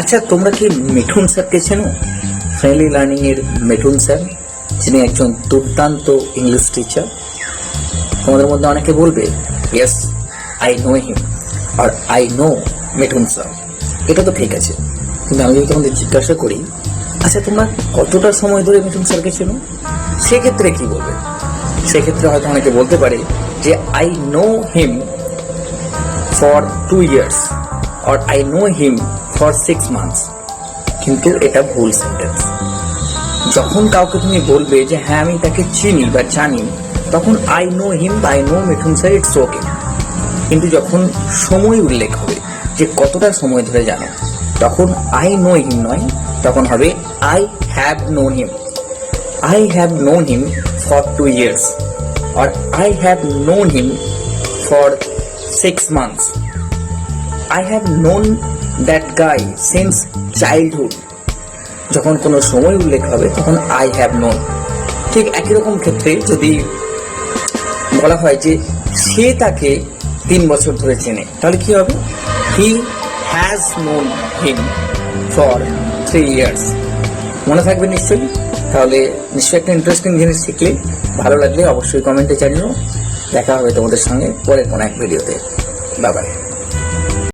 আচ্ছা তোমরা কি মিঠুন স্যারকে চেনো? ফ্রেন্ডলি লার্নিং এর মিঠুন স্যার, যিনি একজন দুর্দান্ত ইংলিশ টিচার। তোমাদের মধ্যে অনেকে বলবে ইয়েস আই নো হিম আর আই নো মিঠুন স্যার। এটা তো ঠিক আছে, কিন্তু আমি যদি তোমাদের জিজ্ঞাসা করি আচ্ছা তোমরা কতটা সময় ধরে মিঠুন স্যারকে চেনো? সেক্ষেত্রে কি বলবে? সেক্ষেত্রে হয়তো অনেকে বলতে পারে যে I know him for two years or I know him for six months কিন্তু এটা ভুল সেন্টেন্স যখন কাউকে তুমি বলবে যে হ্যাঁ আমি তাকে চিনি বা জানি, তখন I know him I know Mithun sir it's okay কিন্তু যখন সময় উল্লেখ হবে যে কতটা সময় ধরে জানো, তখন আই নো হিম নয়, তখন হবে I have known him I have known him for two years R I have known him for six months I have known that guy since childhood যখন কোনো সময় উল্লেখ হবে, তখন আই হ্যাভ নোন ঠিক একই রকম ক্ষেত্রে যদি বলা হয় যে সে তাকে তিন বছর ধরে চেনে, তাহলে কি হবে? He has known him for three years মনে থাকবে নিশ্চয়ই? তাহলে নিশ্চয়ই একটা ইন্টারেস্টিং জিনিস শিখলে, ভালো লাগলে অবশ্যই কমেন্টে জানিও। দেখা হবে তোমাদের সঙ্গে পরের কোনো এক ভিডিওতে বাবাই